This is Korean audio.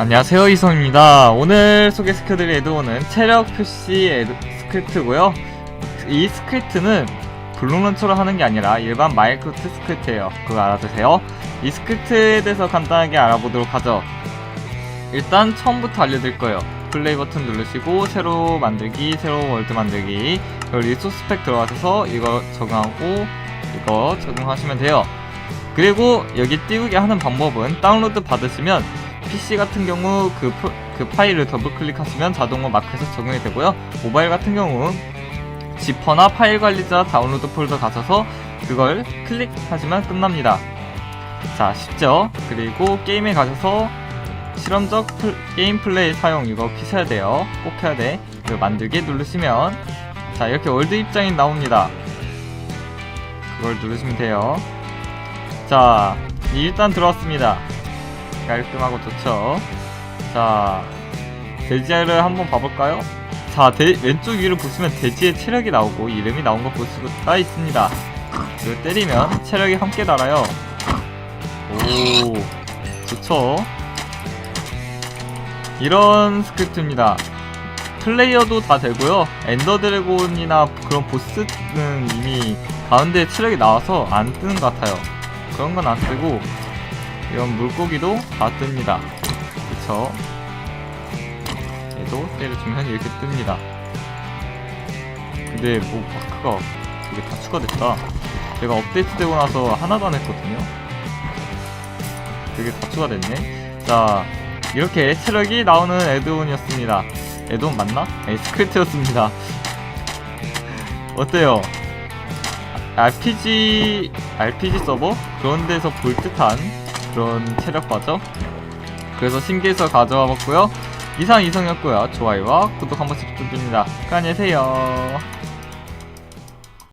안녕하세요 이성입니다. 오늘 소개시켜드릴 에드온은 체력 표시 에드, 스크립트고요. 이 스크립트는 블록 런처로 하는 게 아니라 일반 마이크로트 스크립트예요. 그거 알아두세요. 이 스크립트에 대해서 간단하게 알아보도록 하죠. 일단 처음부터 알려드릴 거예요. 플레이 버튼 누르시고 새로 만들기, 새로 월드 만들기 그리고 리소스 팩 들어가셔서 이거 적용하고 이거 적용하시면 돼요. 그리고 여기 띄우게 하는 방법은 다운로드 받으시면 PC 같은 경우 그, 프- 그 파일을 더블 클릭하시면 자동으로 마크에서 적용이 되고요. 모바일 같은 경우 지퍼나 파일 관리자 다운로드 폴더 가셔서 그걸 클릭하시면 끝납니다. 자, 쉽죠? 그리고 게임에 가셔서 실험적 플- 게임 플레이 사용 이거 키셔야 돼요. 꼭 해야 돼. 그 만들기 누르시면 자, 이렇게 월드 입장이 나옵니다. 그걸 누르시면 돼요. 자, 일단 들어왔습니다. 깔끔하고 좋죠. 자, 돼지를 한번 봐볼까요? 자, 대- 왼쪽 위를 보시면 돼지의 체력이 나오고 이름이 나온 거볼 수가 있습니다. 이거 때리면 체력이 함께 달아요. 오, 좋죠. 이런 스크립트입니다. 플레이어도 다 되고요. 엔더 드래곤이나 그런 보스는 이미 가운데 체력이 나와서 안 뜨는 것 같아요. 그런 건 안 뜨고 이런 물고기도 다 뜹니다. 그쵸? 얘도 때려주면 이렇게 뜹니다. 근데 뭐 마크가 이게 다 추가됐다. 제가 업데이트 되고 나서 하나도 안 했거든요. 되게 다 추가됐네. 자, 이렇게 체력이 나오는 에드온이었습니다. 에드온 맞나? 네, 스크립트였습니다. 어때요? RPG, RPG 서버? 그런 데서 볼 듯한 그런 체력바죠? 그래서 신기해서 가져와 봤고요. 이상 이성이었고요. 좋아요와 구독 한 번씩 부탁드립니다. 안녕히 계세요.